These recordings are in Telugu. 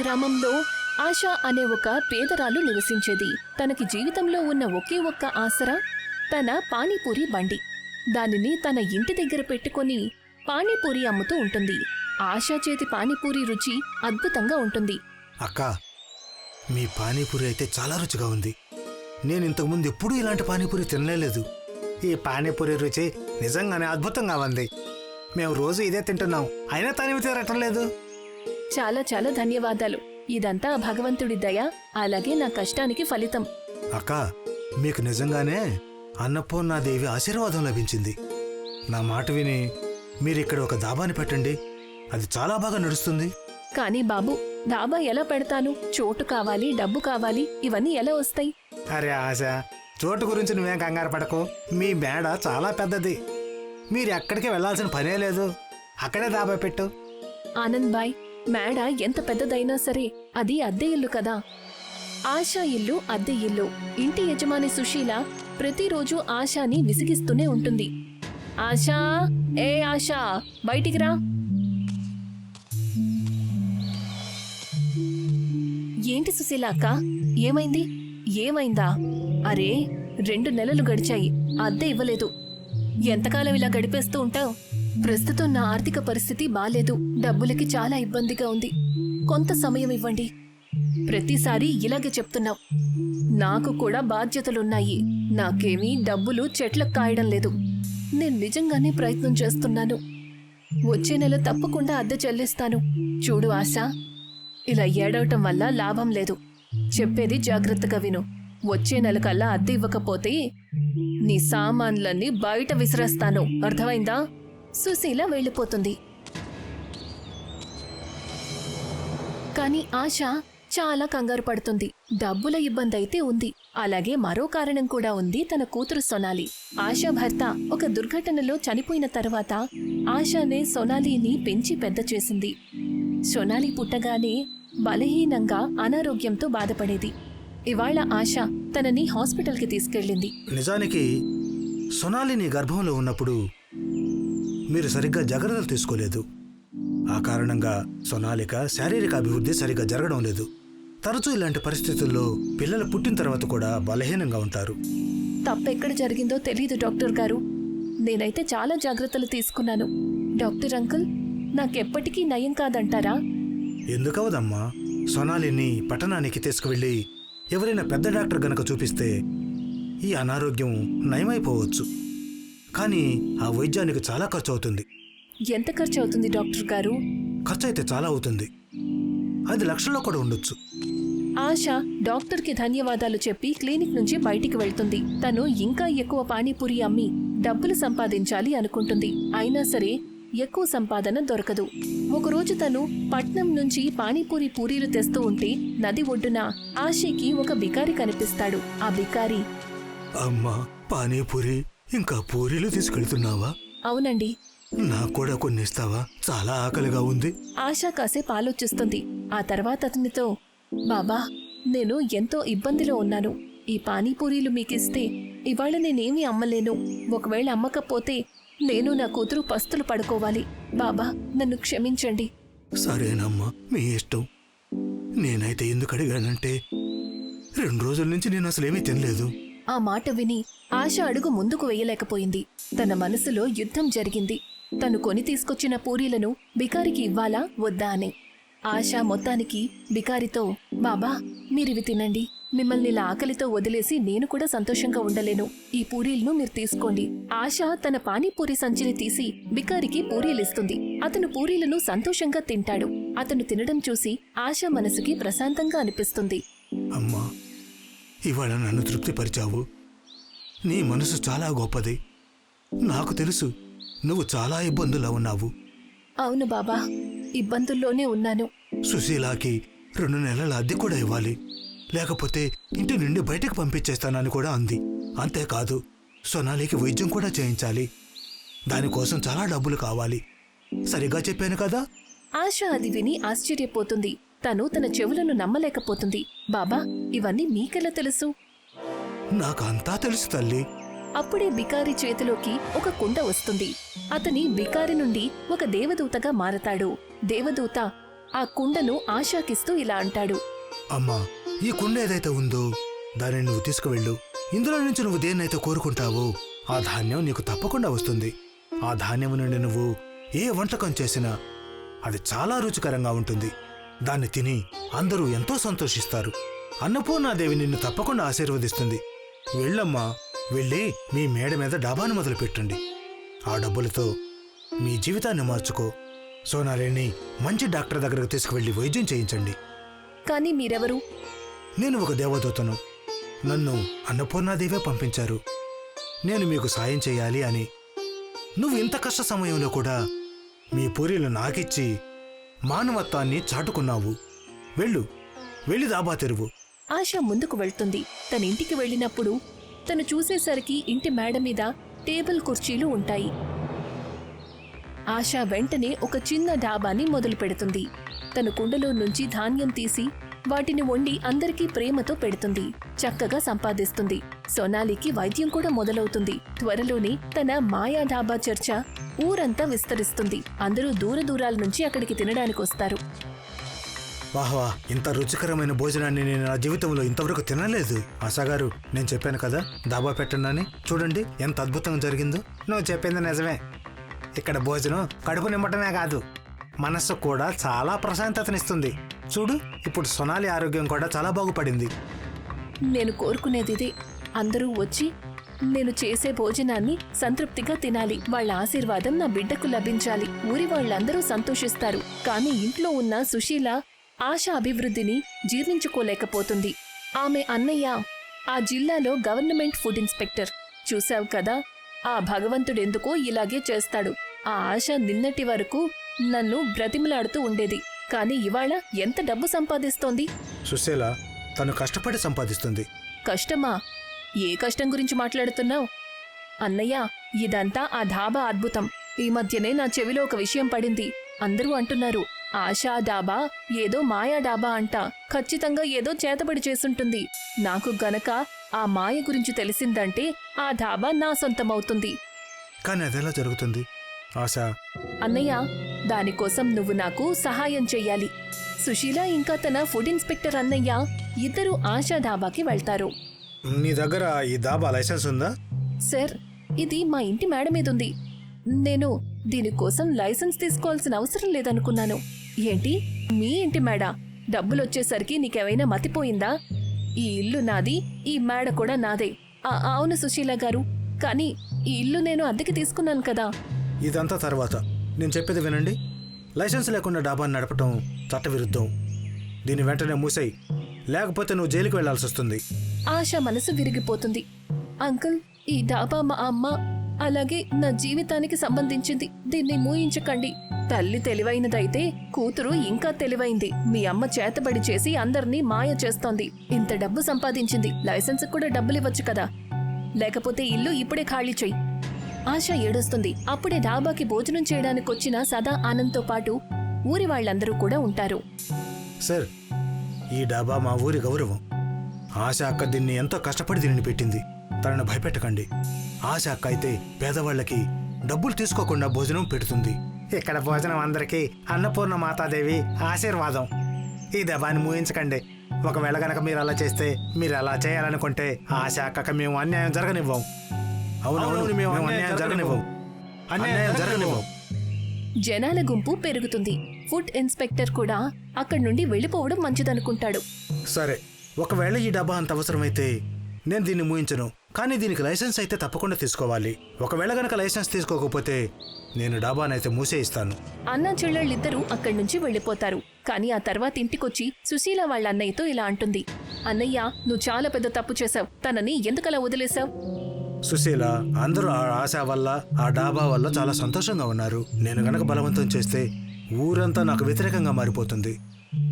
గ్రామంలో ఆశ అనే ఒక పేదరాలు నివసించేది. తనకి జీవితంలో ఉన్న ఒకే ఒక్క ఆసరా తన పానీపూరి బండి. దానిని తన ఇంటి దగ్గర పెట్టుకొని పానీపూరి అమ్ముతూ ఉంటుంది. ఆశ చేతి పానీపూరి రుచి అద్భుతంగా ఉంటుంది. అక్క మీ పానీపూరి అయితే చాలా రుచిగా ఉంది. నేను ఇంతకుముందు ఎప్పుడూ ఇలాంటి పానీపూరి తినలేదు. ఈ పానీపూరి రుచి నిజంగానే అద్భుతంగా ఉంది. మేము రోజు ఇదే తింటున్నాం. అయినా తనివి తీరటం లేదు. చాలా చాలా ధన్యవాదాలు. ఇదంతా భగవంతుడి దయ అలాగే నా కష్టానికి ఫలితం. అక్క మీకు నిజంగానే అన్నపూర్ణాదేవి ఆశీర్వాదం లభించింది. నా మాట విని మీరు ఇక్కడ ఒక దాబాని పెట్టండి. అది చాలా బాగా నడుస్తుంది. కానీ బాబు డాబా ఎలా పెడతాను? చోటు కావాలి డబ్బు కావాలి ఇవన్నీ ఎలా వస్తాయి? అరే ఆశ చోటు గురించి నువ్వేం కంగారు పడకు. మీ మేడ చాలా పెద్దది. మీరు ఎక్కడికి వెళ్ళాల్సిన పనే లేదు. అక్కడే దాబా పెట్టు. ఆనంద్ బాయ్ మేడ ఎంత పెద్దదైనా సరే అది అద్దె ఇల్లు కదా. ఆశా ఇల్లు అద్దె ఇల్లు. ఇంటి యజమాని సుశీల ప్రతిరోజు ఆశాని విసిగిస్తూనే ఉంటుంది. ఆశా! ఏ ఆశా! బయటికి రా. ఏంటి సుశీల అక్క? ఏమైంది? ఏమైందా? అరే రెండు నెలలు గడిచాయి. అద్దె ఇవ్వలేదు. ఎంతకాలం ఇలా గడిపేస్తూ ఉంటావు? ప్రస్తుతం నా ఆర్థిక పరిస్థితి బాలేదు. డబ్బులకి చాలా ఇబ్బందిగా ఉంది. కొంత సమయం ఇవ్వండి. ప్రతిసారి ఇలాగే చెప్తున్నావు. నాకు కూడా బాధ్యతలున్నాయి. నాకేమీ డబ్బులు చెట్లకు కాయడం లేదు. నేను నిజంగానే ప్రయత్నం చేస్తున్నాను. వచ్చే నెల తప్పకుండా అద్దె చెల్లిస్తాను. చూడు ఆశ. ఇలా ఏడవటం వల్ల లాభం లేదు. చెప్పేది జాగ్రత్తగా విను. వచ్చే నెలకల్లా అద్దె ఇవ్వకపోతే నీ సామాన్లన్నీ బయట విసిరేస్తాను. అర్థమైందా? సుశీల వెళ్ళిపోతుంది. కానీ ఆశ చాలా కంగారు పడుతుంది. డబ్బుల ఇబ్బంది అయితే ఉంది. అలాగే మరో కారణం కూడా ఉంది తన కూతురు సొనాలి. ఆశ భర్త ఒక దుర్ఘటనలో చనిపోయిన తర్వాత ఆశానే సొనాలిని పెంచి పెద్ద చేసింది. సొనాలి పుట్టగానే బలహీనంగా అనారోగ్యంతో బాధపడేది. ఇవాళ ఆశ తనని హాస్పిటల్కి తీసుకెళ్ళింది. నిజానికి సొనాలిని గర్భంలో ఉన్నప్పుడు మీరు సరిగ్గా జాగ్రత్తలు తీసుకోలేదు. ఆ కారణంగా సొనాలిక శారీరక అభివృద్ధి సరిగ్గా జరగడం లేదు. తరచూ ఇలాంటి పరిస్థితుల్లో పిల్లలు పుట్టిన తర్వాత కూడా బలహీనంగా ఉంటారు. తప్పెక్కడ జరిగిందో తెలీదు డాక్టర్ గారు. నేనైతే చాలా జాగ్రత్తలు తీసుకున్నాను. డాక్టర్ అంకుల్ నాకెప్పటికీ నయం కాదంటారా? ఎందుకవదమ్మా సొనాలిని పట్టణానికి తీసుకువెళ్ళి ఎవరైనా పెద్ద డాక్టర్ గనక చూపిస్తే ఈ అనారోగ్యం నయమైపోవచ్చు. కానీ ఆ వైద్యానికి చాలా ఖర్చు అవుతుంది ఎంత ఖర్చు అవుతుంది డాక్టర్ గారు? ఖర్చు అయితే చాలా అవుతుంది. అది లక్షల్లో కూడా ఉండొచ్చు. ఆశ డాక్టర్కి ధన్యవాదాలు చెప్పి క్లినిక్ నుంచి బయటికి వెళ్తుంది. తను ఇంకా ఎక్కువ పానీపూరి అమ్మి డబ్బులు సంపాదించాలి అనుకుంటుంది. అయినా సరే ఎక్కువ సంపాదన దొరకదు. ఒకరోజు తను పట్నం నుంచి పానీపూరి పూరీలు తెస్తూ ఉంటే నది ఒడ్డున ఆశకి ఒక బికారి కనిపిస్తాడు. ఆ బికారి అమ్మా పానీపూరి? ఇంకా పూరీలు తీసుకెళ్తున్నావా? అవునండి. నాకు కూడా కొన్ని ఇస్తావా? చాలా ఆకలిగా ఉంది. ఆశ కాసేపు ఆలోచిస్తుంది. ఆ తర్వాత అతనితో బాబా నేను ఎంతో ఇబ్బందిలో ఉన్నాను. ఈ పానీపూరీలు మీకిస్తే ఇవాళ నేనేమీ అమ్మలేను. ఒకవేళ అమ్మకపోతే నేను నా కూతురు పస్తులు పడుకోవాలి. బాబా నన్ను క్షమించండి. సరేనమ్మా మీ ఇష్టం. నేనైతే ఎందుకు అడిగానంటే రెండు రోజుల నుంచి నేను అసలేమీ తినలేదు. ఆ మాట విని ఆశ అడుగు ముందుకు వేయలేకపోయింది. తన మనసులో యుద్ధం జరిగింది. తను కొని తీసుకొచ్చిన పూరీలను బికారికి ఇవ్వాలా వద్దా అని. ఆశ మొత్తానికి బికారితో బాబా మీరివి తినండి. మిమ్మల్ని ఇలా ఆకలితో వదిలేసి నేను కూడా సంతోషంగా ఉండలేను. ఈ పూరీలను మీరు తీసుకోండి. ఆశ తన పానీపూరి సంచిని తీసి బికారికి పూరీలిస్తుంది. అతను పూరీలను సంతోషంగా తింటాడు. అతను తినడం చూసి ఆశ మనసుకి ప్రశాంతంగా అనిపిస్తుంది. అమ్మా ఇవాళ నన్ను తృప్తిపరిచావు. నీ మనసు చాలా గొప్పది. నాకు తెలుసు నువ్వు చాలా ఇబ్బందుల్లో ఉన్నావు. అవును బాబా ఇబ్బందుల్లోనే ఉన్నాను. సుశీలాకి రెండు నెలల అద్దె కూడా ఇవ్వాలి. లేకపోతే ఇంటి నుండి బయటకు పంపించేస్తానని కూడా అంది. అంతేకాదు సొనాలికి వైద్యం కూడా చేయించాలి. దానికోసం చాలా డబ్బులు కావాలి. సరిగ్గా చెప్పాను కదా? ఆశ అది విని ఆశ్చర్యపోతుంది. తను తన చెవులను నమ్మలేకపోతుంది. బాబా ఇవన్నీ మీకెలా తెలుసు? నాకు అంతా తెలుసు తల్లి. అప్పుడే బికారి చేతిలోకి ఒక కుండ వస్తుంది. అతని బికారి నుండి ఒక దేవదూతగా మారతాడు. దేవదూత ఆ కుండను ఆశాకిస్తూ ఇలా అంటాడు. అమ్మా ఈ కుండ ఏదైతే ఉందో దానిని నువ్వు తీసుకువెళ్ళు. ఇందులో నుంచి నువ్వు దేన్నైతే కోరుకుంటావో ఆ ధాన్యం నీకు తప్పకుండా వస్తుంది. ఆ ధాన్యం నుండి నువ్వు ఏ వంటకం చేసినా అది చాలా రుచికరంగా ఉంటుంది. దాన్ని తిని అందరూ ఎంతో సంతోషిస్తారు. అన్నపూర్ణాదేవి నిన్ను తప్పకుండా ఆశీర్వదిస్తుంది. వెళ్ళమ్మా వెళ్ళి మీ మేడ మీద డాబాను మొదలు పెట్టండి ఆ డబ్బులతో మీ జీవితాన్ని మార్చుకో. సోనాలిని మంచి డాక్టర్ దగ్గరకు తీసుకువెళ్ళి వైద్యం చేయించండి. కానీ మీరెవరు? నేను ఒక దేవదూతను. నన్ను అన్నపూర్ణాదేవే పంపించారు. నేను మీకు సాయం చేయాలి అని. నువ్వు ఇంత కష్ట సమయంలో కూడా మీ పూరీలు నాకిచ్చి మానవత్వాన్ని చాటుకున్నావు. వెళ్ళు. వెళ్ళి దాబా తెరువు. ఆశ ముందుకు వెళ్తుంది. తన ఇంటికి వెళ్ళినప్పుడు తను చూసేసరికి ఇంటి మేడ మీద టేబుల్ కుర్చీలు ఉంటాయి. ఆశ వెంటనే ఒక చిన్న డాబాని మొదలు పెడుతుంది. తన కుండలో నుంచి ధాన్యం తీసి వాటిని వండి అందరికీ ప్రేమతో పెడుతుంది. చక్కగా సంపాదిస్తుంది. సోనాలికి వైద్యం కూడా మొదలవుతుంది. త్వరలోనే తన మాయా డాబా చర్చ ఊరంతా విస్తరిస్తుంది. అందరూ దూర దూరాల నుంచి అక్కడికి తినడానికి వస్తారు. వాహ్వా ఇంత రుచికరమైన భోజనాన్ని నేను నా జీవితంలో ఇంతవరకు తినలేదు. ఆశాగారు నేను చెప్పాను కదా దాబా పెట్టండి చూడండి ఎంత అద్భుతంగా జరిగిందో. నువ్వు చెప్పింది నిజమే. ఇక్కడ భోజనం కడుపు నింపటమే కాదు మనస్సు కూడా చాలా ప్రశాంతతనిస్తుంది. చూడు ఇప్పుడు సొనాలి ఆరోగ్యం కూడా చాలా బాగుపడింది. నేను కోరుకునేది ఇదే. అందరూ వచ్చి నేను చేసే భోజనాన్ని సంతృప్తిగా తినాలి. వాళ్ళ ఆశీర్వాదం నా బిడ్డకు లభించాలి. ఊరి వాళ్ళందరూ సంతోషిస్తారు. కానీ ఇంట్లో ఉన్న సుశీల ఆశ అభివృద్ధిని జీర్ణించుకోలేకపోతుంది. ఆమె అన్నయ్య ఆ జిల్లాలో గవర్నమెంట్ ఫుడ్ ఇన్స్పెక్టర్. చూశావు కదా? ఆ భగవంతుడెందుకో ఇలాగే చేస్తాడు. ఆ ఆశ నిన్నటి వరకు నన్ను బ్రతిమలాడుతూ ఉండేది. కానీ ఇవాళ ఎంత డబ్బు సంపాదిస్తోంది? సుశీల తను కష్టపడి సంపాదిస్తుంది. కష్టమా? ఏ కష్టం గురించి మాట్లాడుతున్నావు? అన్నయ్య ఇదంతా ఆ ధాబా అద్భుతం. ఈ మధ్యనే నా చెవిలో ఒక విషయం పడింది. అందరూ అంటున్నారు ఆశా డాబా ఏదో మాయా డాబా అంట. ఖచ్చితంగా ఏదో చేతబడి చేసుంటుంది. నాకు గనక ఆ మాయ గురించి తెలిసిందంటే ఆ ధాబా నా సొంతమవుతుంది. కానీ అదెలా జరుగుతుంది ఆశ? అన్నయ్య దానికోసం నువ్వు నాకు సహాయం చెయ్యాలి. సుశీల ఇంకా తన ఫుడ్ ఇన్స్పెక్టర్ అన్నయ్య ఇద్దరు ఆశా డాబాకి వెళ్తారు. నీ దగ్గర ఈ దాబా లైసెన్స్ ఉందా? సార్ ఇది మా ఇంటి మేడ మీద ఉంది నేను దీనికోసం లైసెన్స్ తీసుకోవాల్సిన అవసరం లేదనుకున్నాను. ఏంటి? మీ ఇంటి మేడ. డబ్బులొచ్చేసరికి నీకేమైనా మతిపోయిందా? ఈ ఇల్లు నాది ఈ మేడ కూడా నాదే. ఆ, అవును సుశీల గారు. కానీ ఈ ఇల్లు నేను అద్దెకి తీసుకున్నాను కదా. ఇదంతా తర్వాత. నేను చెప్పేది వినండి. లైసెన్స్ లేకుండా డాబాని నడపటం చట్టవిరుద్ధం. దీన్ని వెంటనే మూసేయి. లేకపోతే నువ్వు జైలుకి వెళ్ళాల్సి వస్తుంది ఆశ మనసు విరిగిపోతుంది. అంకుల్ ఈ డాబా మా అమ్మ అలాగే నా జీవితానికి సంబంధించింది దీన్ని మూయించకండి తల్లి తెలివైనదైతే కూతురు ఇంకా తెలివైంది. మీ అమ్మ చేతబడి చేసి అందర్నీ మాయ చేస్తోంది. ఇంత డబ్బు సంపాదించింది. లైసెన్స్ కూడా డబ్బులు ఇవ్వచ్చు కదా. లేకపోతే ఇల్లు ఇప్పుడే ఖాళీ చెయ్యి. ఆశ ఏడుస్తుంది. అప్పుడే డాబాకి భోజనం చేయడానికి వచ్చిన సదా ఆనంద్తో పాటు ఊరి వాళ్ళందరూ కూడా ఉంటారు. సార్ ఈ డాబా మా ఊరి గౌరవం. ఆశ అక్క దీన్ని ఎంతో కష్టపడి దీనిని పెట్టింది. తనను భయపెట్టకండి. ఆశ అక్క అయితే పేదవాళ్ళకి డబ్బులు తీసుకోకుండా భోజనం పెడుతుంది. ఇక్కడ భోజనం అందరికీ అన్నపూర్ణ మాతాదేవి ఆశీర్వాదం. ఈ దబాన్ని మూయించకండి. ఒకవేళ గనక మీరు అలా చేస్తే మీరు అలా చేయాలనుకుంటే ఆశ అక్కకి మేము అన్యాయం జరగనివ్వం. అవునవును మేము అన్యాయం జరగనివ్వం. అన్యాయం జరగనివ్వం. జనాల గుంపు పెరుగుతుంది. ఫుడ్ ఇన్స్పెక్టర్ కూడా అక్కడి నుండి వెళ్ళిపోవడం మంచిదనుకుంటాడు. సరే ఒకవేళ ఈ డబ్బా అంత అవసరమైతే నేను దీన్ని మూయించను. కానీ దీనికి లైసెన్స్ అయితే తప్పకుండా తీసుకోవాలి. ఒకవేళ గనక లైసెన్స్ తీసుకోకపోతే నేను డాబానైతే మూసేయిస్తాను. అన్నా చెల్లెళ్ళిద్దరూ అక్కడి నుంచి వెళ్ళిపోతారు. కానీ ఆ తర్వాత ఇంటికొచ్చి సుశీల వాళ్ళ అన్నయ్యతో ఇలా అంటుంది. అన్నయ్య నువ్వు చాలా పెద్ద తప్పు చేశావు. తనని ఎందుకలా వదిలేశావు? సుశీల అందరూ ఆ ఆశ వల్ల ఆ డాబా వల్ల చాలా సంతోషంగా ఉన్నారు. నేను గనక బలవంతం చేస్తే ఊరంతా నాకు వ్యతిరేకంగా మారిపోతుంది.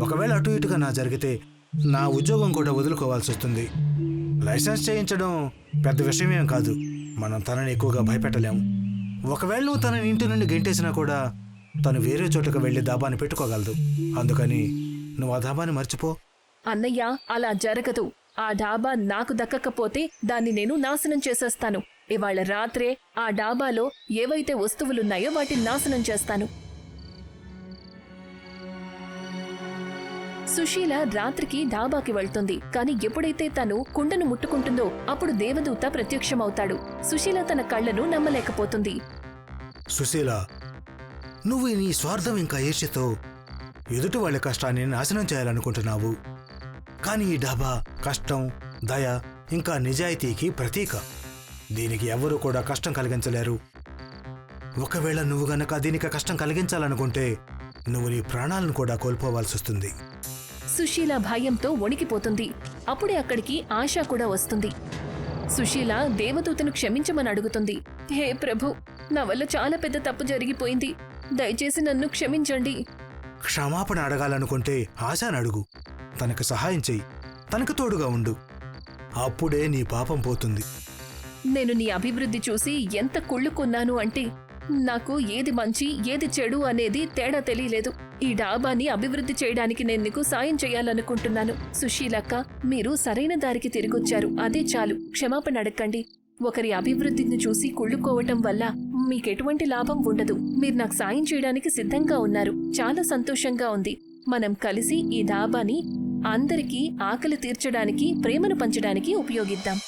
ఒకవేళ అటు ఇటుగా నా జరిగితే నా ఉద్యోగం కూడా వదులుకోవాల్సి వస్తుంది. లైసెన్స్ చేయించడం పెద్ద విషయమేం కాదు. మనం తనని ఎక్కువగా భయపెట్టలేము. ఒకవేళ నువ్వు తనని ఇంటి నుండి గెంటేసినా కూడా తను వేరే చోటుకు వెళ్ళి దాబాని పెట్టుకోగలదు. అందుకని నువ్వు ఆ దాబాని మర్చిపో. అన్నయ్య అలా జరగదు. ఆ డాబా నాకు దక్కకపోతే దాన్ని నేను నాశనం చేసేస్తాను. ఇవాళ రాత్రే ఆ డాబాలో ఏవైతే వస్తువులున్నాయో వాటిని నాశనం చేస్తాను. సుశీల రాత్రికి డాబాకి వెళ్తుంది. కానీ ఎప్పుడైతే తను కుండను ముట్టుకుంటుందో అప్పుడు దేవదూత ప్రత్యక్షమవుతాడు. సుశీల తన కళ్ళను నమ్మలేకపోతుంది. సుశీల నువ్వు నీ స్వార్థం ఇంకా ఏషితో ఎదుటి వాళ్ళ కష్టాన్ని నాశనం చేయాలనుకుంటున్నావు. కానీ ఈ డాబా కష్టం దయ ఇంకా నిజాయితీకి ప్రతీక. దీనికి ఎవరూ కూడా కష్టం కలిగించలేరు. ఒకవేళ నువ్వు గనక దీనికి కష్టం కలిగించాలనుకుంటే నువ్వు నీ ప్రాణాలను కూడా కోల్పోవాల్సి వస్తుంది సుశీల భయంతో వణికిపోతుంది. అప్పుడే అక్కడికి ఆశ కూడా వస్తుంది. సుశీల దేవదూతను క్షమించమని అడుగుతుంది. హే ప్రభు నా వల్ల చాలా పెద్ద తప్పు జరిగిపోయింది. దయచేసి నన్ను క్షమించండి. క్షమాపణ అడగాలనుకుంటే ఆశాను అడుగు. తనకు సహాయం చెయ్యి. తనకు తోడుగా ఉండు. అప్పుడే నీ పాపం పోతుంది. నేను నీ అభివృద్ధి చూసి ఎంత కుళ్ళుకున్నాను అంటే నాకు ఏది మంచి ఏది చెడు అనేది తేడా తెలియలేదు. ఈ డాబాని అభివృద్ధి చేయడానికి నేను నీకు సాయం చేయాలనుకుంటున్నాను. సుశీలక్క మీరు సరైన దారికి తిరిగొచ్చారు. అదే చాలు. క్షమాపణ అడగండి. ఒకరి అభివృద్ధిని చూసి కుళ్ళుకోవటం వల్ల మీకెటువంటి లాభం ఉండదు. మీరు నాకు సాయం చేయడానికి సిద్ధంగా ఉన్నారు. చాలా సంతోషంగా ఉంది. మనం కలిసి ఈ డాబాని అందరికీ ఆకలి తీర్చడానికి ప్రేమను పంచడానికి ఉపయోగిద్దాం.